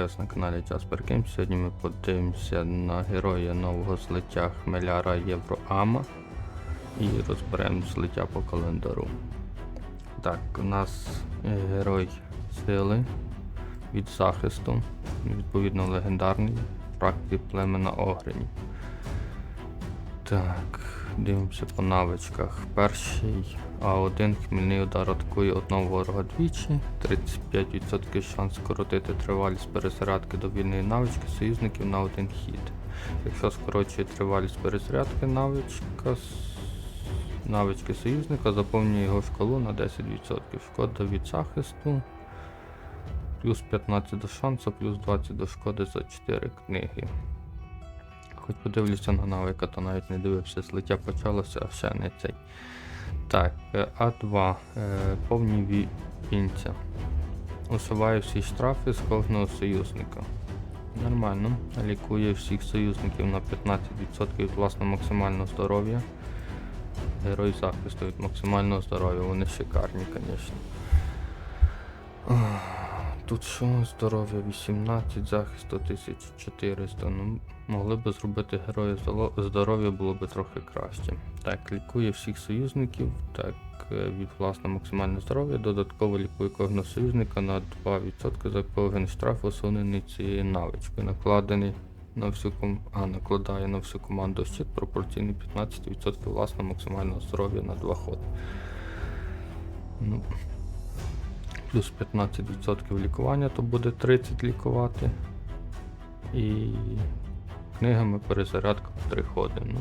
вітаю вас на каналі Jasper Games. Сьогодні ми подивимося на героя нового злиття Хмеляра Євроама і розберемо злиття по календару. Так, у нас е, герой сили від захисту, відповідно легендарний, практик племена Огрені. Так, дивимося по навичках. Перший А1 хмільний удар атакує одного ворога двічі, 35% шанс скоротити тривалість перезарядки довільної навички союзників на один хід. Якщо скорочує тривалість перезарядки навичка, навички союзника, заповнює його шкалу на 10%. Шкода від захисту. Плюс 15 до шансу, плюс 20 до шкоди за 4 книги. Хоч подивлюся на навика, то навіть не дивився, злиття почалося, а ще не цей. Так, е, А2. е, Повні ві- вінця. Усуває всі штрафи з кожного союзника. Нормально. Лікує всіх союзників на 15% від власного максимального здоров'я. Герой захисту від максимального здоров'я. Вони шикарні, звісно. Тут що? Здоров'я 18, захисту 1400. Ну, могли б зробити героя здоров'я, було б трохи краще. Так, лікує всіх союзників. Так, е, від власне максимальне здоров'я. Додатково лікує кожного союзника на 2% за кожен штраф, усунений цією навичкою. Накладений на всю ком... а, накладає на всю команду щит пропорційний 15% власного максимального здоров'я на 2 ходи. Ну, плюс 15% лікування, то буде 30 лікувати. І книгами перезарядка в 3 ходи. Ну,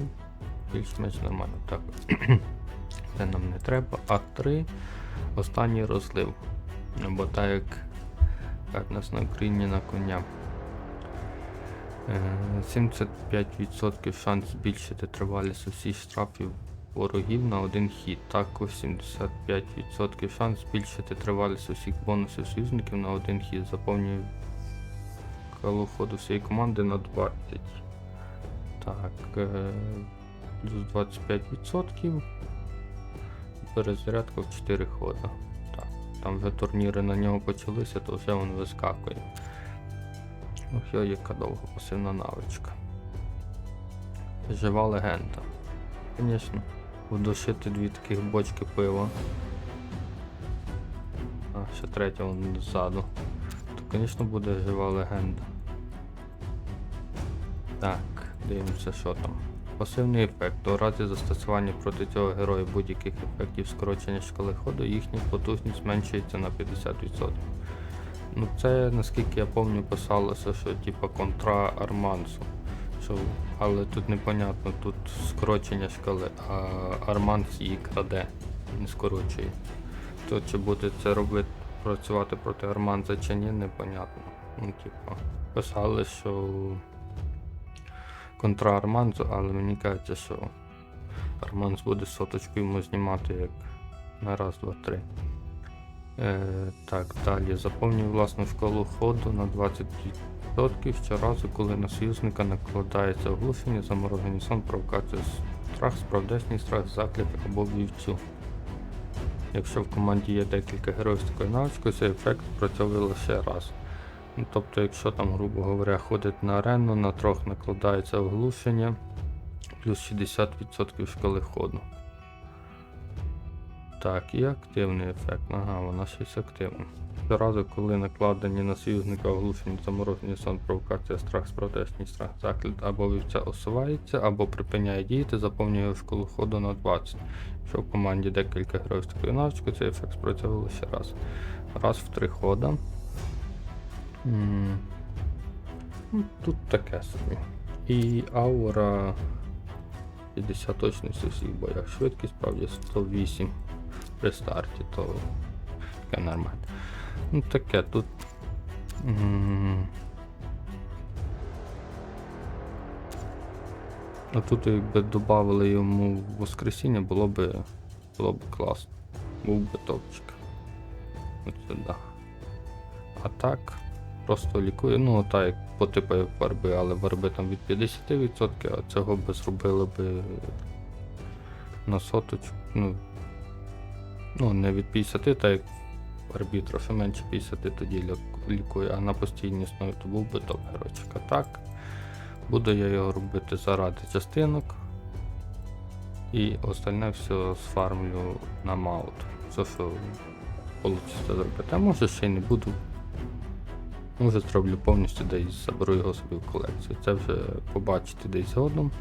більш-менш нормально. Так. Це нам не треба. А 3 останній розлив. Бо так як кажуть нас на Україні на коня. Е, 75% шанс збільшити тривалість усіх штрафів ворогів на один хід. Також 75% шанс збільшити тривалість усіх бонусів союзників на один хід. Заповнює коло ходу всієї команди на 20. Так, е, плюс 25%. Перезарядка в 4 хода. Так, там вже турніри на нього почалися, то вже він вискакує. Ох, йо, яка довга пасивна навичка. Жива легенда. Звісно, буду шити дві таких бочки пива. А, ще третя вон ззаду. То, звісно, буде жива легенда. Так, дивимося, що там. Пасивний ефект. У разі застосування проти цього героя будь-яких ефектів скорочення шкали ходу, їхня потужність зменшується на 50%. Ну це наскільки я пам'ятаю писалося, що типа контра Армансу. Що, але тут непонятно, тут скорочення шкали, а Арманс її краде, не скорочує. То чи буде це робити працювати проти Арманза чи ні, непонятно. Ну, типа, писали, що контра Арманзу, але мені кажеться, що Арманз буде соточку йому знімати як на раз, два, три. Е, так, далі. Заповнює власну школу ходу на 20% щоразу, коли на союзника накладається оглушення, заморожений сон, провокація, страх, справдесний страх, заклик або вівцю. Якщо в команді є декілька героїв з такою навичкою, цей ефект працьовує лише раз. Ну, тобто, якщо там, грубо говоря, ходить на арену, на трьох накладається оглушення, плюс 60% шкали ходу. Так, і активний ефект. Ага, вона щось активна. Щоразу, коли накладені на союзника оглушені заморожені сон, провокація, страх, справдешній страх, заклад або вівця осувається, або припиняє діяти, заповнює школу ходу на 20. Якщо в команді декілька героїв з такою навичкою, цей ефект спрацьовує лише раз. Раз в три хода. Ну, Тут таке собі. І аура 50 точності у всіх боях. Швидкість, справді 108 при старті, то таке нормально. Ну таке тут. А тут якби додали йому воскресіння, було б було б класно. Був би топчик. От сюди. А так, просто лікує, ну так як по типу як варби, але варби там від 50%, а цього би зробили би на соточку. Ну, ну не від 50, так як в арбі трохи менше 50, тоді лікує, а на постійній основі, то був би топ геройчик. А так, буду я його робити заради частинок. І остальне все сфармлю на маут. Все, що вийде зробити. А може ще й не буду. Може зроблю повністю десь заберу його собі в колекцію. Це вже побачите десь згодом.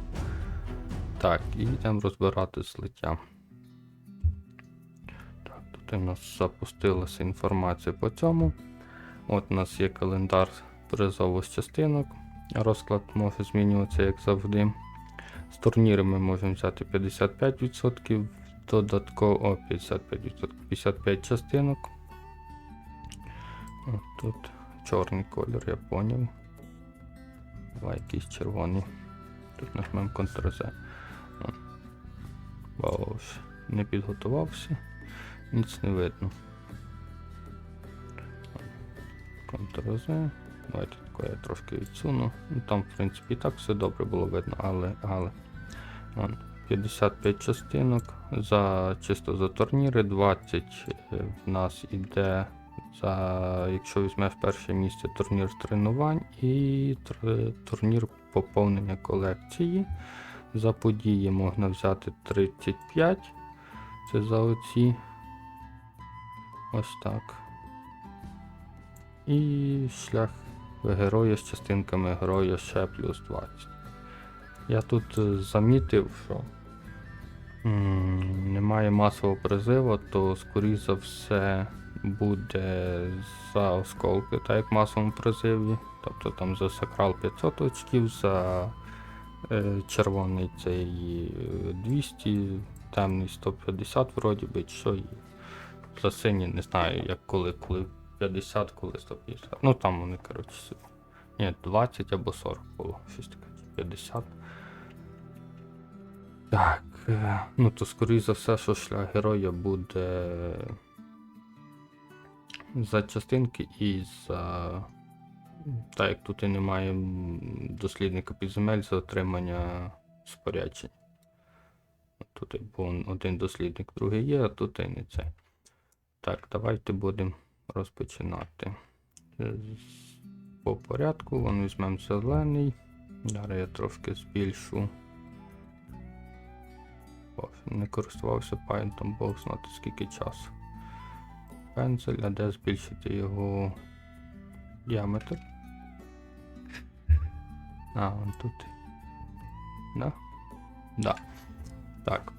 Так, і йдемо розбирати злиття. Так, тут у нас запустилася інформація по цьому. От у нас є календар призову з частинок. Розклад може змінюватися, як завжди. З турніру ми можемо взяти 55%, додатково о, 55%, 55 частинок. От тут чорний колір, я поняв. Давай якийсь червоний. Тут нажмемо Ctrl-Z. О. Не підготувався, ніц не видно. Ctrl-Z. Давайте тако я трошки відсуну. Ну, там, в принципі, і так все добре було видно, але. але. Вон, 55 частинок за чисто за турніри, 20 е, в нас іде за, якщо візьмеш перше місце, турнір тренувань і турнір поповнення колекції. За події можна взяти 35. Це за оці. Ось так. І шлях героя з частинками героя ще плюс 20. Я тут е, замітив, що немає масового призиву, то скоріше за все буде за осколки, так як в масовому призиві. Тобто там за сакрал 500 очків, за е, червоний цей е, 200, темний 150 вроді би, що і за синій не знаю, як коли, коли 50, коли 150. Ну там вони, коротше. Ні, 20 або 40 було, щось таке, 50. Так, е, ну то скоріше за все, що шлях героя буде за частинки і за. Так як тут і немає дослідника підземель за отримання споряджень. Тут був один дослідник, другий є, а тут і не цей. Так, давайте будемо розпочинати. Е, По порядку, вон візьмемо зелений. Зараз я трошки збільшу. Не користувався Python, Бог знати скільки часу. Пензель, а де збільшити його діаметр? А, вон тут. Да? Да. Так.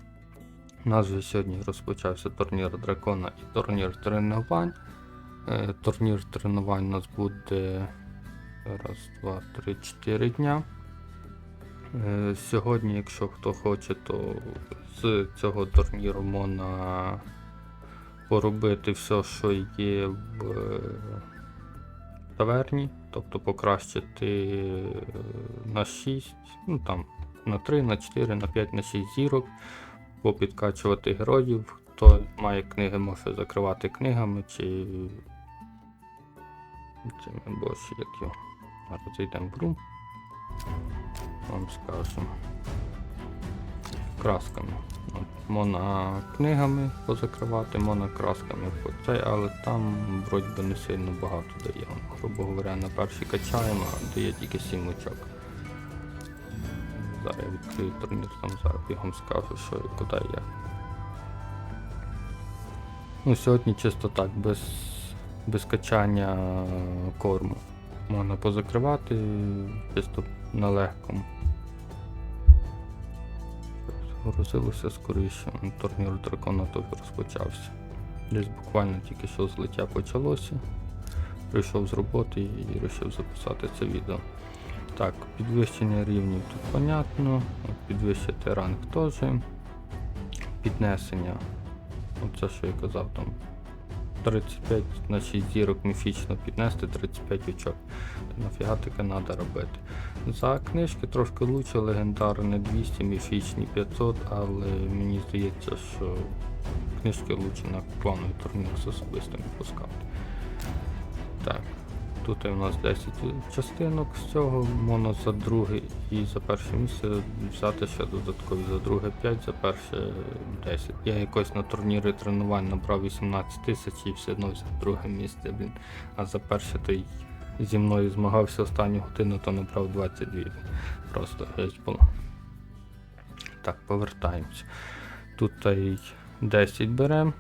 У нас вже сьогодні розпочався турнір дракона і турнір тренувань. Е, турнір тренувань у нас буде раз, два, три, чотири дня. Е, Сьогодні, якщо хто хоче, то з цього турніру можна поробити все, що є в е, таверні, тобто покращити е, на 6, ну там на 3, на 4, на 5, на 6 зірок, попідкачувати героїв. Хто має книги, може закривати книгами чи босі, як його. Зараз зайдемо в рум. Вам скажу. Красками. От, можна книгами позакривати, можна красками цей, але там вроді би не сильно багато дає. Грубо говоря, на перший качаємо, а дає тільки 7 очок. Зараз я відкрию турнір, там зараз бігом скажу, що і куди як. Ну, сьогодні чисто так, без, без качання корму. Можна позакривати чисто на легкому. Грузилося скоріше, турнір дракона той розпочався. Десь буквально тільки що злиття почалося. Прийшов з роботи і вирішив записати це відео. Так, підвищення рівнів тут понятно, підвищити ранг теж. Піднесення. Оце що я казав там. 35 на 6 зірок міфічно піднести 35 очок. То нафіга таке треба робити. За книжки трошки лучше, легендарне 200, міфічні 500, але мені здається, що книжки лучше на клановий турнір з особистим пускати. Так, Тут у нас 10 частинок з цього, можна за друге і за перше місце взяти ще додаткові за друге 5, за перше 10. Я якось на турнірі тренувань набрав 18 тисяч і все одно взяв друге місце, блін. А за перше той зі мною змагався останню годину, то набрав 22. Просто геть було. Так, повертаємось. Тут та й 10 беремо.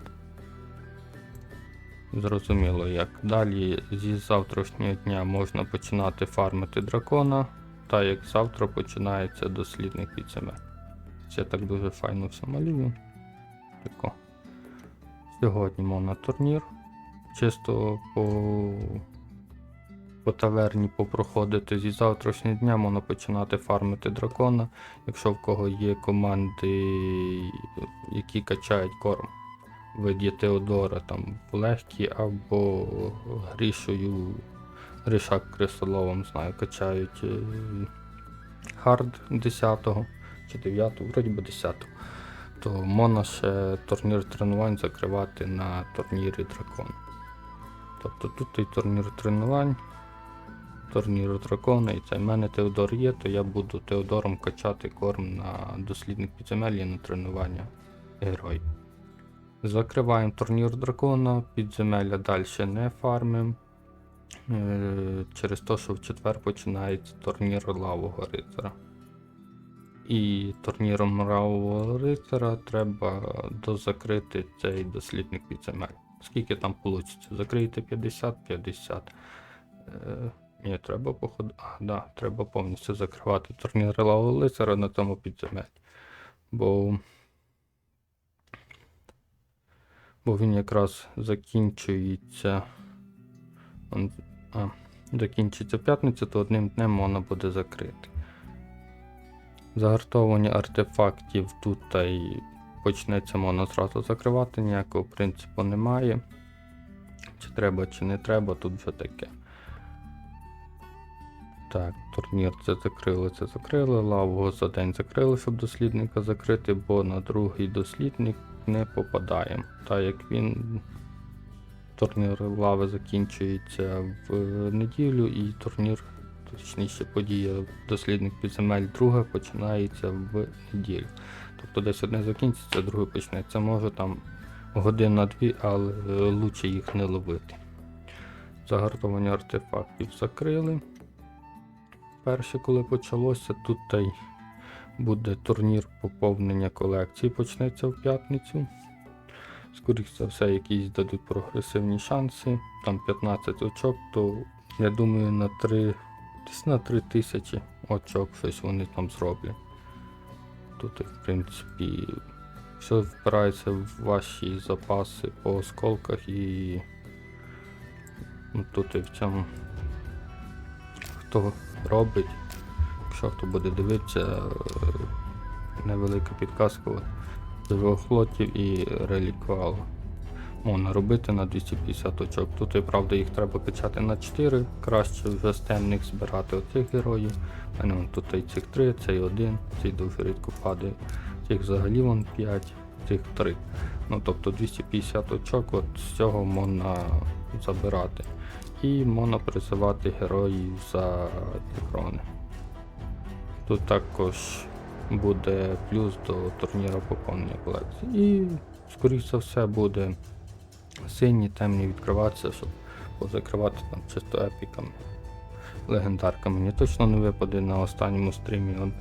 Зрозуміло, як далі зі завтрашнього дня можна починати фармити дракона, та як завтра починається дослідник від себе. Це так дуже файно все малюю. Тако. Сьогодні можна турнір. Чисто по, по таверні попроходити зі завтрашнього дня можна починати фармити дракона, якщо в кого є команди, які качають корм виді Теодора там в легкі або Грішою, Гришак Крисоловом, знаю, качають е, хард 10 чи 9, вроді би 10. То можна ще турнір тренувань закривати на турнірі Дракон. Тобто тут і турнір тренувань, турнір дракона, і це в мене Теодор є, то я буду Теодором качати корм на дослідник підземелля на тренування героїв. Закриваємо турнір дракона, підземелля далі не фармим. Е, Через те, що в четвер починається турнір лавого рицара. І турніром лавого рицара треба дозакрити цей дослідник підземель. Скільки там вийде? Закрийте 50-50. Е, ні, треба походу. А, да, треба повністю закривати турнір лавого рицара на цьому підземелі. Бо бо він якраз закінчується. А, закінчиться в п'ятницю, то одним днем можна буде закрити. Загартовування артефактів тут та й почнеться можна зразу закривати, ніякого принципу немає. Чи треба, чи не треба, тут вже таке. Так, турнір це закрили, це закрили. Лавого за день закрили, щоб дослідника закрити, бо на другий дослідник не попадаємо. Так як він турнір лави закінчується в неділю, і турнір, точніше, подія дослідник підземель друга починається в неділю. Тобто десь одне закінчиться, друге почнеться. Може там година-дві, але е, лучше їх не ловити. Загартовання артефактів закрили. Перше, коли почалося, тут та й буде турнір поповнення колекції, почнеться в п'ятницю. Скоріше за все, якісь дадуть прогресивні шанси. Там 15 очок, то я думаю на 3, десь на 3 тисячі очок щось вони там зроблять. Тут, в принципі, все впирається в ваші запаси по осколках і ну, тут і в цьому хто робить, якщо хто буде дивитися, е, невелика підказка живофлотів і реліквал. Можна робити на 250 очок. Тут і правда їх треба качати на 4, краще вже з темних збирати оцих героїв. Мене тут і цих 3, цей 1, цей дуже рідко падає. Цих взагалі вон 5, цих 3. Ну тобто 250 очок от з цього можна забирати. І можна призивати героїв за крони. Тут також буде плюс до турніру поповнення колекції. І, скоріш за все, буде сині, темні відкриватися, щоб позакривати там чисто епіками, легендарками. Мені точно не випаде на останньому стрімі. Он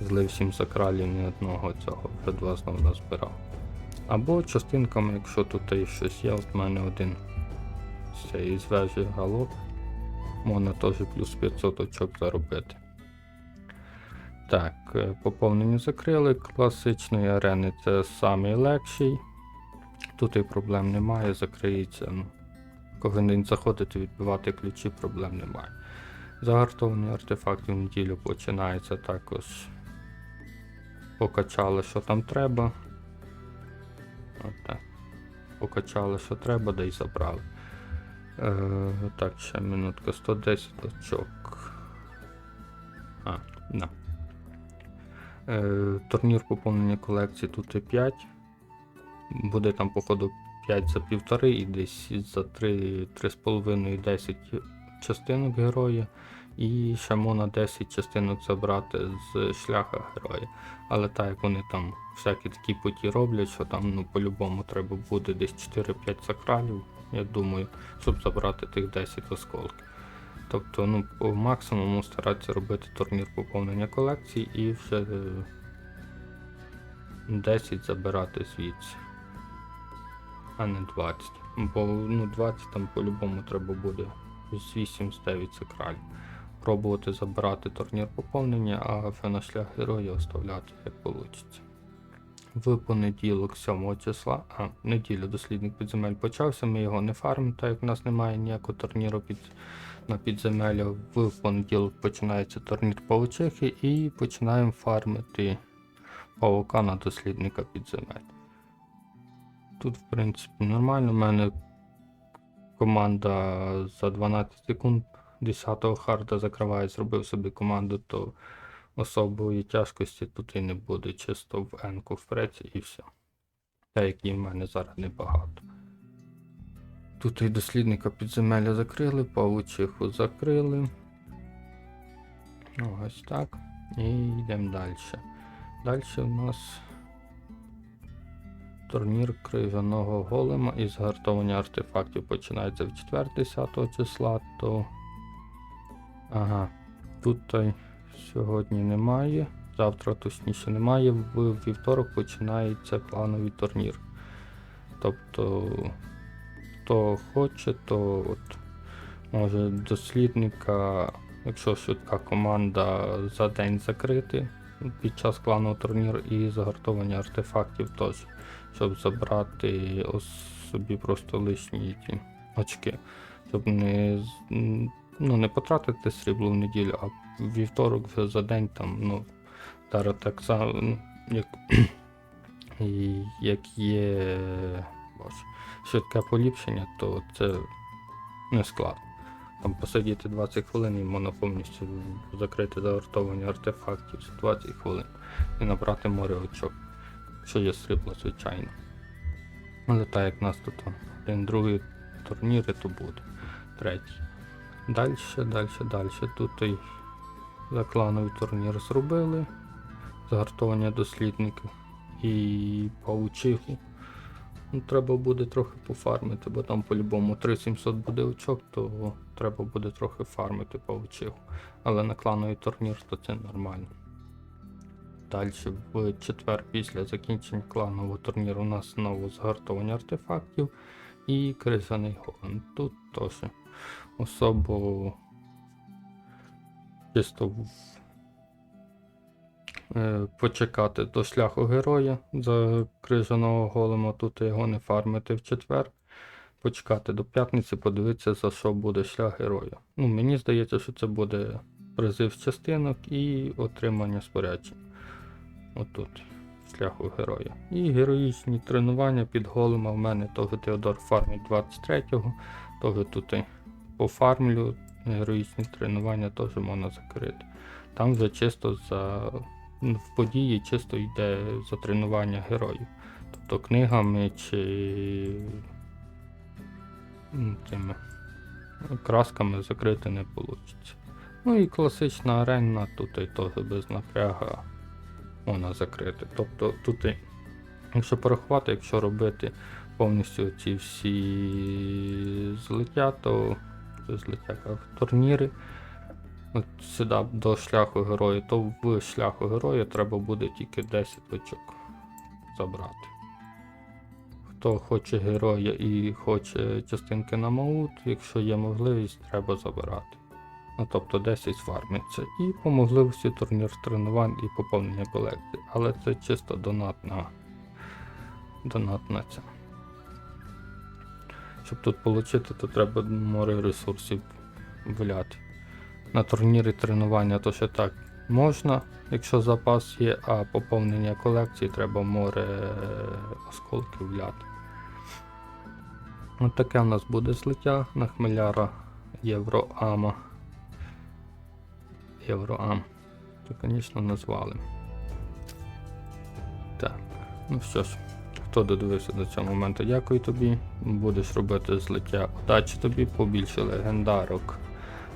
злив 7 сакралів ні одного цього, вже два знову назбирав. Або частинками, якщо тут і щось є, от в мене один з цієї звежі галоп. Можна теж плюс 500 очок заробити. Так, е, поповнення закрили. Класичної арени це самий легший. Тут і проблем немає, закриється. Ну, коли не заходити, відбивати ключі, проблем немає. Загартовування артефактів в неділю починається також. Покачали, що там треба. Отак. Покачали, що треба, да й забрали. Е, так, ще минутка, 110 очок. А, да. Е, турнір поповнення колекції тут і 5. Буде там, походу, 5 за півтори і десь за 3, 3,5 10 частинок героя, і ще можна 10 частинок забрати з шляха героя. Але так як вони там всякі такі путі роблять, що там ну, по-любому треба буде десь 4-5 сакралів, я думаю, щоб забрати тих 10 осколків. Тобто, ну, по максимуму старатися робити турнір поповнення колекції і вже е, 10 забирати звідси, а не 20. Бо ну, 20 там по-любому треба буде з 8 з 9 сакралів. Пробувати забирати турнір поповнення, а вже на шлях героя оставляти як вийде. В понеділок 7 числа, а неділю дослідник підземель почався, ми його не фармимо, так як в нас немає ніякого турніру під, на підземелля. В понеділок починається турнір паучихи і починаємо фармити паука на дослідника підземель. Тут, в принципі, нормально. У мене команда за 12 секунд 10-го харда закриває, зробив собі команду, то особої тяжкості тут і не буде. Чисто в енку впреться і все. Та які в мене зараз небагато. Тут і дослідника підземелля закрили, павучиху закрили. Ну, Ось так. І йдемо далі. Далі у нас турнір крижаного голема із згартовування артефактів починається в 4 10 числа, то. Ага, тут сьогодні немає. Завтра точніше немає. В вівторок починається плановий турнір. Тобто, хто хоче, то от може дослідника, якщо швидка команда за день закрити під час кланового турніру і загартовування артефактів теж, щоб забрати собі просто лишні ті очки, щоб не, ну, не потратити срібло в неділю, а вівторок вже за день там, ну, так само, ну, як, як є боже, швидке поліпшення, то це не складно. Там посидіти 20 хвилин і можна повністю закрити загортовування артефактів за 20 хвилин і набрати море очок. Що є срібло, звичайно. Але так як в нас тут один другий турніри, то буде. Третій. Далі, далі, далі. Тут і за клановий турнір зробили. Загартовання дослідників і паучиху. Ну, треба буде трохи пофармити, бо там по-любому 3700 буде очок, то треба буде трохи фармити по паучиху. Але на клановий турнір то це нормально. Далі в четвер після закінчення кланового турніру у нас знову згартовання артефактів і кризаний голем. Тут теж особо чисто в- почекати до шляху героя за крижаного голема, тут його не фармити в четвер. Почекати до п'ятниці, подивитися, за що буде шлях героя. Ну, мені здається, що це буде призив частинок і отримання споряджень. Отут, шляху героя. І героїчні тренування під голема в мене того Теодор фармить 23-го, того тут і пофармлю. Героїчні тренування теж можна закрити. Там вже чисто за в події чисто йде за тренування героїв. Тобто книгами чи тими красками закрити не вийде. Ну і класична арена, тут і теж без напряга можна закрити. Тобто тут, якщо порахувати, якщо робити повністю ці всі злиття, то це злиття турніри. От сюди до шляху героя, то в шляху героя треба буде тільки 10 очок забрати. Хто хоче героя і хоче частинки на маут, якщо є можливість, треба забирати. Ну, тобто 10 фармиться. І по можливості турнір тренувань і поповнення колекції. Але це чисто донатна. Ця. Щоб тут отримати, то треба море ресурсів виляти. На турнірі тренування то ще так можна, якщо запас є, а поповнення колекції треба море осколків вляти. Ось таке у нас буде злиття на хмеляра Євроама. Євроам. То, звісно, назвали. Так, ну що ж, хто додивився до цього моменту, дякую тобі. Будеш робити злиття. Удачі тобі, побільше легендарок.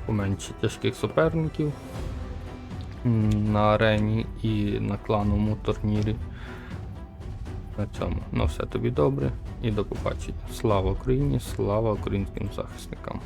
Поменше тяжких суперників на арені і на клановому турнірі. На цьому на все тобі добре і до побачення. Слава Україні, слава українським захисникам.